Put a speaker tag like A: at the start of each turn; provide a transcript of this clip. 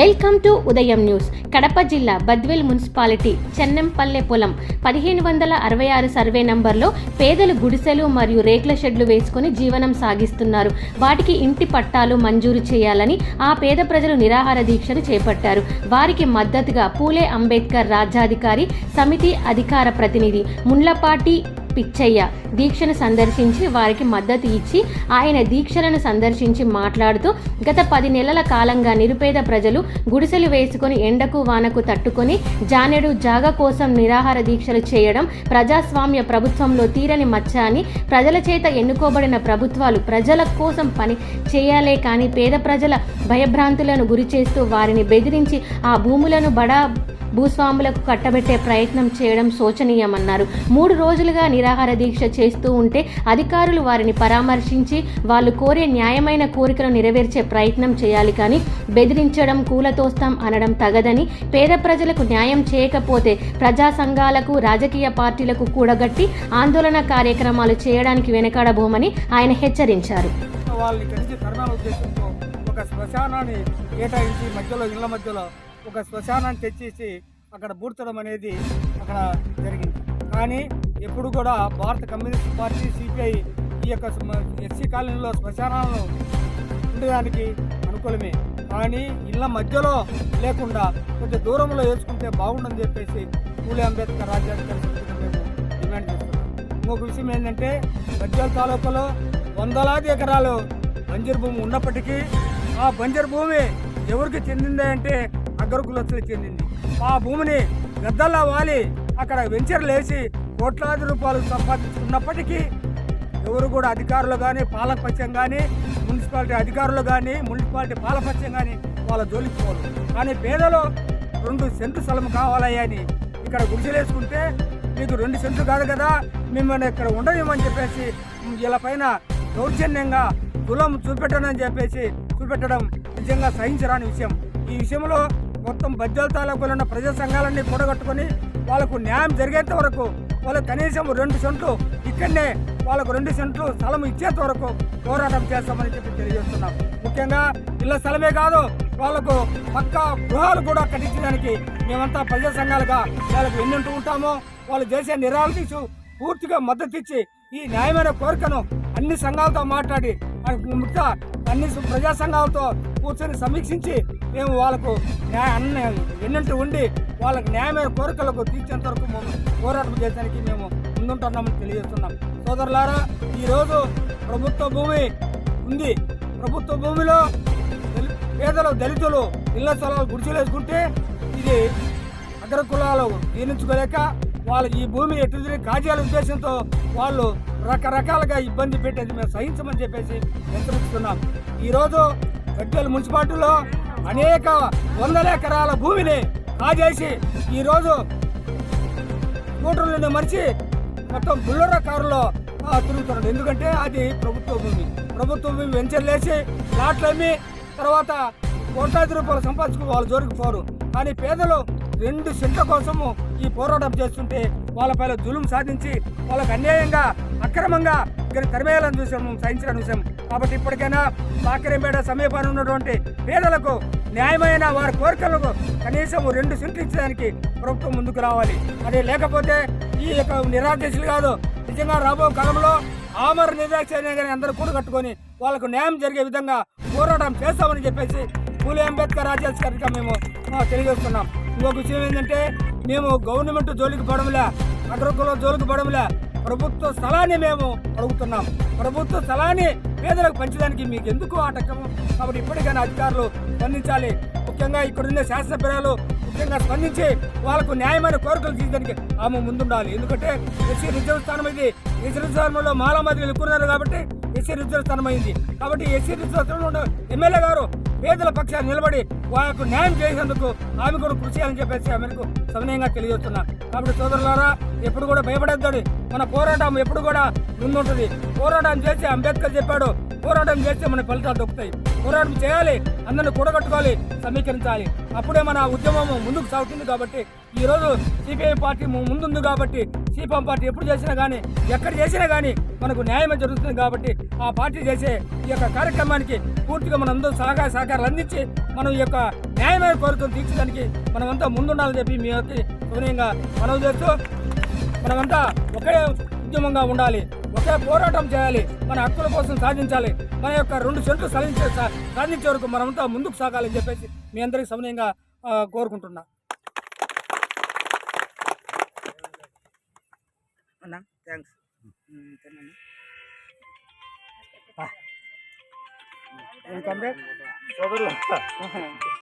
A: Welcome to Udayam news. Kadapa జిల్లా Badvel municipality చెన్నెంపల్లె పొలం పదిహేను వందల అరవై ఆరు సర్వే నంబర్లో పేదలు గుడిసెలు మరియు రేకుల షెడ్లు వేసుకుని జీవనం సాగిస్తున్నారు. వాటికి ఇంటి పట్టాలు మంజూరు చేయాలని ఆ పేద ప్రజలు నిరాహార దీక్షను చేపట్టారు. వారికి మద్దతుగా పూలే అంబేద్కర్ రాజ్యాధికారి సమితి అధికార ప్రతినిధి ముండ్లపాటి పిచ్చయ్య. దీక్షను సందర్శించి వారికి మద్దతు ఇచ్చి ఆయన దీక్షలను సందర్శించి మాట్లాడుతూ గత పది నెలల కాలంగా నిరుపేద ప్రజలు గుడిసెలు వేసుకొని ఎండకు వానకు తట్టుకొని జానెడు జాగ కోసం నిరాహార దీక్షలు చేయడం ప్రజాస్వామ్య ప్రభుత్వంలో తీరని మచ్చ అని ప్రజల చేత ఎన్నుకోబడిన ప్రభుత్వాలు ప్రజల కోసం పని చేయాలే కానీ పేద ప్రజల భయభ్రాంతులను గురి చేస్తూ వారిని బెదిరించి ఆ భూములను బడా భూస్వాములకు కట్టబెట్టే ప్రయత్నం చేయడం శోచనీయమన్నారు. మూడు రోజులుగా నిరాహార దీక్ష చేస్తూ ఉంటే అధికారులు వారిని పరామర్శించి వాళ్ళు కోరే న్యాయమైన కోరికలు నెరవేర్చే ప్రయత్నం చేయాలి కానీ బెదిరించడం కూలతోస్తాం అనడం తగదని పేద ప్రజలకు న్యాయం చేయకపోతే ప్రజా సంఘాలకు రాజకీయ పార్టీలకు కూడగట్టి ఆందోళన కార్యక్రమాలు చేయడానికి వెనకాడబోమని ఆయన హెచ్చరించారు.
B: ఒక శ్మశానాన్ని కేటాయించి మధ్యలో ఇళ్ళ మధ్యలో ఒక శ్మశానాన్ని తెచ్చేసి అక్కడ బూడ్చడం అనేది అక్కడ జరిగింది. కానీ ఎప్పుడు కూడా భారత కమ్యూనిస్ట్ పార్టీ సిపిఐ ఈ యొక్క ఎస్సీ కాలనీలో శ్మశానాలను ఉండడానికి అనుకూలమే. కానీ ఇళ్ళ మధ్యలో లేకుండా కొంచెం దూరంలో వేసుకుంటే బాగుండని చెప్పేసి పూలే అంబేద్కర్ రాజ్యాంగ డిమాండ్ చేస్తున్నాం ఇంకొక విషయం ఏంటంటే గజ్జల తాలూకాలో వందలాది ఎకరాలు బంజరు భూమి ఉన్నప్పటికీ ఆ బంజరు భూమి ఎవరికి చెందిందంటే దగ్గర అగ్ర చెందింది ఆ భూమిని గద్దల్లా వాలి అక్కడ వెంచర్ లేచి కోట్లాది రూపాయలు సంపాదించుకున్నప్పటికీ ఎవరు కూడా అధికారులు కానీ పాలకపక్షం కానీ మున్సిపాలిటీ అధికారులు కానీ మున్సిపాలిటీ పాలపక్షం కానీ వాళ్ళ జోలిపోరు కానీ పేదలు రెండు సెంటు స్థలం కావాలయ్యా అని ఇక్కడ గుడిసెలేసుకుంటే మీకు రెండు సెంట్లు కాదు కదా మిమ్మల్ని ఇక్కడ ఉండనివ్వమని చెప్పేసి వీళ్ళ పైన దౌర్జన్యంగా కులం చూపెట్టనని చెప్పేసి చూపెట్టడం నిజంగా సహించరాని విషయం. ఈ విషయంలో మొత్తం బజ్జల తాలూకులో ఉన్న ప్రజా సంఘాలన్నీ కూడగట్టుకొని వాళ్ళకు న్యాయం జరిగేంత వరకు వాళ్ళకు కనీసం రెండు సెంట్లు ఇక్కడనే వాళ్ళకు రెండు సెంట్లు స్థలం ఇచ్చేంత వరకు పోరాటం చేస్తామని చెప్పి తెలియజేస్తున్నాం. ముఖ్యంగా ఇళ్ళ స్థలమే కాదు వాళ్ళకు పక్క గృహాలు కూడా కట్టించడానికి మేమంతా ప్రజా సంఘాలుగా వాళ్ళకు ఎన్నింటూ ఉంటామో. వాళ్ళు చేసే నిరాలు పూర్తిగా మద్దతు ఇచ్చి ఈ న్యాయమైన కోరికను అన్ని సంఘాలతో మాట్లాడి ముఖ్య అన్ని ప్రజా సంఘాలతో కూర్చొని సమీక్షించి మేము వాళ్ళకు న్యాయ అన్న ఎన్నంటూ ఉండి వాళ్ళకి న్యాయమైన కోరికలకు తీర్చేంత వరకు మేము పోరాటం చేయడానికి మేము ముందుంటున్నామని తెలియజేస్తున్నాం. సోదరులారా ఈరోజు ప్రభుత్వ భూమి ఉంది. ప్రభుత్వ భూమిలో పేదలు దళితులు ఇళ్ళ స్థలాలు గుడిసెలు ఇది అగ్ర కులాలు జీర్ణించుకోలేక వాళ్ళు ఈ భూమి ఎటు తిరిగి కాజేయాల ఉద్దేశంతో వాళ్ళు రకరకాలుగా ఇబ్బంది పెట్టేది మేము సహించమని చెప్పేసి హెచ్చరిస్తున్నాం. ఈరోజు గడ్డల మున్సిపాలిటీలో అనేక వందల ఎకరాల భూమిని కాజేసి ఈరోజు స్కూటర్లను మరిచి మొత్తం బుల్లర కారులో తిరుగుతున్నాడు. ఎందుకంటే అది ప్రభుత్వ భూమి. ప్రభుత్వ భూమి వెంచర్లేసి ప్లాట్లు అమ్మి తర్వాత కోట్లాది రూపాయలు సంపాదించుకుని వాళ్ళ జోరికి పోరు. కానీ పేదలు రెండు సెంట్ల కోసము ఈ పోరాటం చేస్తుంటే వాళ్ళపైన జులుం సాధించి వాళ్ళకు అన్యాయంగా అక్రమంగా ఇక్కడ తరిమేయాలని చూసాం సహించిన విషయం కాబట్టి ఇప్పటికైనా సాకరేపేట సమీపాన్ని ఉన్నటువంటి పేదలకు న్యాయమైన వారి కోరికలకు కనీసం రెండు సెంట్లు ఇచ్చడానికి ప్రభుత్వం ముందుకు రావాలి. అదే లేకపోతే ఈ యొక్క నిరాదేశులు కాదు నిజంగా రాబో కాలంలో ఆమర నిరాక్షణ కానీ అందరూ కూడా కట్టుకొని వాళ్ళకు న్యాయం జరిగే విధంగా పోరాటం చేస్తామని చెప్పేసి పూలే అంబేద్కర్ రాజ్యాధికారిగా మేము తెలియజేస్తున్నాం. ఇంకొక విషయం ఏంటంటే మేము గవర్నమెంట్ జోలికి పడములే అగ్రకుల జోలికి పడములే. ప్రభుత్వ స్థలాన్ని మేము అడుగుతున్నాం. ప్రభుత్వ స్థలాన్ని పేదలకు పంచడానికి మీకు ఎందుకు ఆటంకం కాబట్టి ఇప్పటికైనా అధికారులు స్పందించాలి. ముఖ్యంగా ఇక్కడున్న శాసనసభ్యులు ముఖ్యంగా స్పందించి వాళ్ళకు న్యాయమైన కోరికలు తీయడానికి ఆమె ముందుండాలి. ఎందుకంటే ఎస్సీ రిజర్వ్ స్థానం ఇది. రిజర్వ్ స్థానంలో మాలామాదిలు ఎక్కున్నారు కాబట్టి ఎస్సీ రిజర్వ్ స్థానం అయింది. కాబట్టి ఎస్సీ రిజర్వ్ స్థానంలో ఎమ్మెల్యే గారు పేదల పక్షాన్ని నిలబడి వాళ్ళకు న్యాయం చేసేందుకు ఆమె కూడా కృషి చేయాలని చెప్పేసి ఆమెకు సమన్వయంగా తెలియజేస్తున్నా. కాబట్టి సోదరులారా ఎప్పుడు కూడా భయపడద్దని మన పోరాటం ఎప్పుడు కూడా ముందుంటుంది. పోరాటం చేసి అంబేద్కర్ చెప్పాడు. పోరాటం చేస్తే మన ఫలితాలు దొరుకుతాయి పోరాటం చేయాలి అందరిని కూడగట్టుకోవాలి సమీకరించాలి. అప్పుడే మన ఉద్యమం ముందుకు సాగుతుంది కాబట్టి ఈ రోజు సిపిఐ పార్టీ ముందుంది కాబట్టి సిపిఎం పార్టీ ఎప్పుడు చేసినా కానీ ఎక్కడ చేసినా కానీ మనకు న్యాయమే జరుగుతుంది కాబట్టి ఆ పార్టీ చేసే ఈ యొక్క కార్యక్రమానికి పూర్తిగా మనం అందరూ సహకార సహకారాలు అందించి మనం ఈ యొక్క న్యాయమైన కోరికలు తీర్చడానికి మనమంతా ముందుండాలని చెప్పి మీ యొక్క సౌనీయంగా మనవి చేస్తూ మనమంతా ఒకే ఉద్యమంగా ఉండాలి. ఒకే పోరాటం చేయాలి. మన హక్కుల కోసం సాధించాలి. మన యొక్క రెండు సెంట్లు సాధించే సాధించే వరకు మనమంతా ముందుకు సాగాలని చెప్పేసి మీ అందరికీ సమయంగా కోరుకుంటున్నా. అన్నా థ్యాంక్స్ కమ్రేడ్?